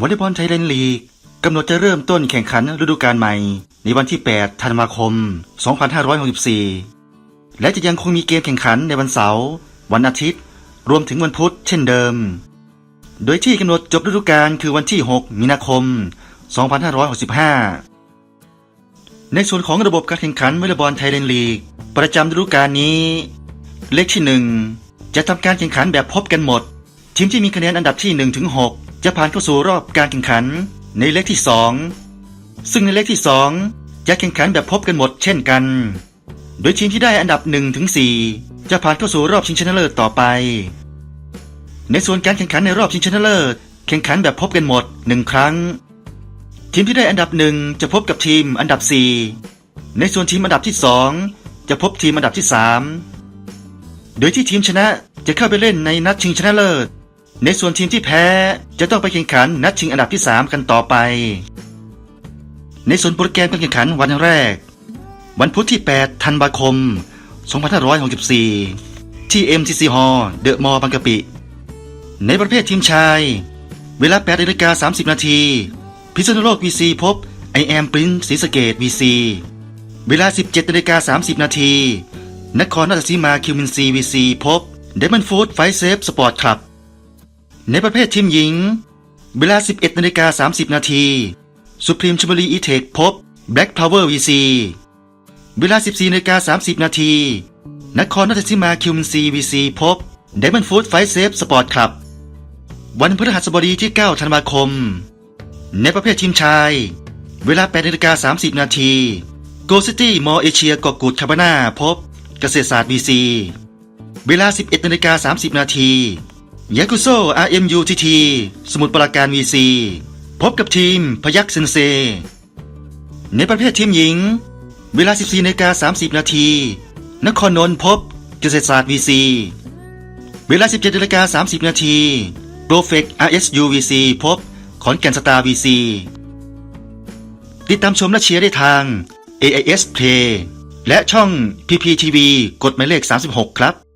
วอลเลย์บอลไทยแลนด์ลีกกำหนดจะเริ่มต้นแข่งขันฤดูกาลใหม่ ในวันที่ 8 ธันวาคม 2564 และจะยังคงมีเกมแข่งขันในวันเสาร์ วันอาทิตย์ รวมถึงวันพุธเช่นเดิม โดยที่กำหนดจบฤดูกาลคือวันที่ 6 มีนาคม 2565 ในส่วนของระบบการแข่งขันวอลเลย์บอลไทยแลนด์ลีก ประจำฤดูกาลนี้ เลขที่ 1 จะทำการแข่งขันแบบพบกันหมด ทีมที่มีคะแนนอันดับที่1ถึง6 จะผ่านเข้าสู่รอบการแข่งขันในเลขที่ 2 ซึ่งในเลขที่ 2 จะแข่งขันแบบพบกันหมดเช่นกัน โดยทีมที่ได้อันดับ1ถึง4จะผ่านเข้าสู่รอบชิงชนะเลิศต่อไป ในส่วนการแข่งขันในรอบชิงชนะเลิศแข่งขันแบบพบกันหมดหนึ่งครั้ง ทีมที่ได้อันดับหนึ่งจะพบกับทีมอันดับ 4 ในส่วนทีมอันดับที่ 2 จะพบทีมอันดับที่ 3 โดยที่ทีมชนะจะเข้าไปเล่นในนัดชิงชนะเลิศ ในส่วนทีมที่แพ้จะต้องไปแข่งขันนัดชิงอันดับที่ 3 กันต่อไป ในส่วนโปรแกรมการแข่งขันวันแรก วันพุธที่ 8 ธันวาคม 2564 ที่ MCC Hall เดอะมอลล์บางกะปิ ในประเภททีมชาย เวลา8นาฬิกา30 นาที พิษณุโลก VC พบ I am Prince ศรีสเกด VC เวลา 17นาฬิกา30 นาที นครราชสีมาคิวมินซี VC พบ d ดมอนฟู ในประเภททีมหญิง เวลา 11นาฬิกา30 นาทีสุพรีมชมบุรีอีเทคพบ Black Power VC เวลา 14นาฬิกา30 นาทีนครราชสีมาคิวมินซี VC พบ d ดมอนฟูดไฟเซฟสปอร์ตคลับ วันพฤหัสบดีที่ 9 ธันวาคม ในประเภททีมชาย เวลา8นาฬิกา30 นาทีโกซิตี้มอเอเชียกอกูดคาบาน่าพบ เกษตรศาสตร์ VC เวลา 11นาฬิกา30 นาที ยากุโซ RMUTT สมุทรปราการ VC พบกับทีมพยัคฆ์เซนเซ ในประเภททีมหญิง เวลา 14นาฬิกา30 นาที นครนนท์พบเกษตรศาสตร์ VC เวลา 17นาฬิกา30 นาทีโปรเฟก RSU VC พบขอนแก่นสตาร์ VC ติดตามชมและเชียร์ได้ทาง AIS Play และช่อง PPTV กดหมายเลข 36 ครับ